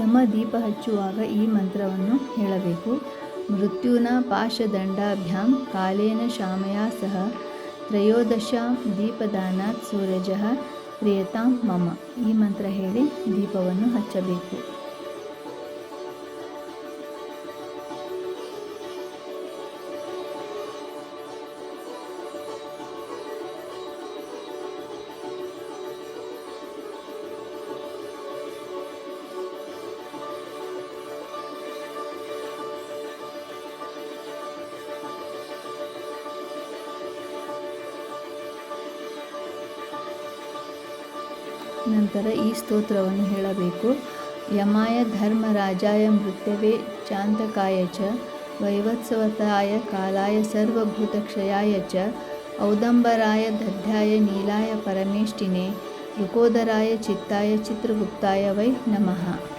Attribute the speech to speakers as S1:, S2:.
S1: ಯಮ ದೀಪ ಹಚ್ಚುವಾಗ ಈ ಮಂತ್ರವನ್ನು ಹೇಳಬೇಕು. ಮೃತ್ಯುನ ಪಾಶದಂಡಾಭ್ಯಾಂ ಕಾಲೇನ ಶಾಮಯ ಸಹ ತ್ರಯೋದಶ ದೀಪದಾನಾತ್ ಸೂರ್ಯಜಃ ಪ್ರಿಯತಾಂ ಮಮ. ಈ ಮಂತ್ರ ಹೇಳಿ ದೀಪವನ್ನು ಹಚ್ಚಬೇಕು. ನಂತರ ಈ ಸ್ತೋತ್ರವನ್ನು ಹೇಳಬೇಕು. ಯಮಾಯ ಧರ್ಮರಾಜಾಯ ಮೃತ್ಯವೆ ಚಾಂತಕಾಯ ಚ, ವೈವತ್ಸವತಾಯ ಕಾಲಾಯ ಸರ್ವಭೂತಕ್ಷಯಾಯ ಚ, ಔದಂಬರಾಯ ದಧ್ಯಾಯ ನೀಲಾಯ ಪರಮೇಷ್ಟಿನೇ ಋಕೋದರಾಯ ಚಿತ್ತಾಯ ಚಿತ್ರಗುಪ್ತಾಯ ವೈ ನಮಃ.